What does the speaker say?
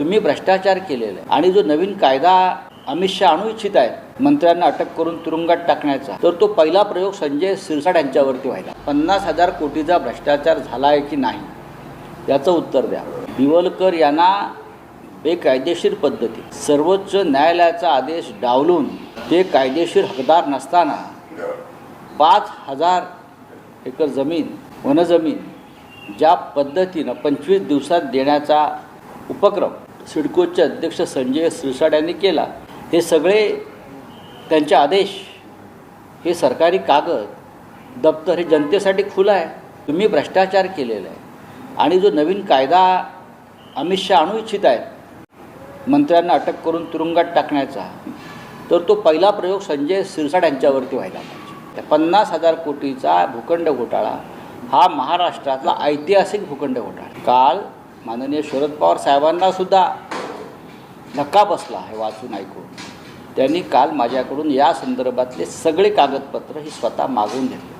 तुम्ही भ्रष्टाचार केलेला आहे. आणि जो नवीन कायदा अमित शहा आणू इच्छित आहेत मंत्र्यांना अटक करून तुरुंगात टाकण्याचा तर तो पहिला प्रयोग संजय सिरसाट यांच्यावरती व्हायला. पन्नास हजार कोटीचा भ्रष्टाचार झाला आहे की नाही? याचं उत्तर द्या. दिवलकर यांना बेकायदेशीर पद्धती. सर्वोच्च न्यायालयाचा आदेश डावलून ते कायदेशीर हकदार नसताना पाच हजार एकर जमीन वनजमीन ज्या पद्धतीनं पंचवीस दिवसात देण्याचा उपक्रम सिडकोचे अध्यक्ष संजय सिरसाट यांनी केला. हे सगळे त्यांचे आदेश हे सरकारी कागद दप्तर हे जनतेसाठी खुलं आहे. तुम्ही भ्रष्टाचार केलेला आहे. आणि जो नवीन कायदा अमित शहा आणू इच्छित आहेत मंत्र्यांना अटक करून तुरुंगात टाकण्याचा तर तो पहिला प्रयोग संजय सिरसाट यांच्यावरती व्हायला पाहिजे. त्या पन्नास हजार कोटीचा भूखंड घोटाळा हा महाराष्ट्रातला ऐतिहासिक भूखंड घोटाळा. काल माननीय शरद पवार साहेबांना सुद्धा धक्का बसला हे वाचून ऐकून. त्यांनी काल माझ्याकडून या संदर्भातले सगळे कागदपत्र ही स्वतः मागवून घेतले.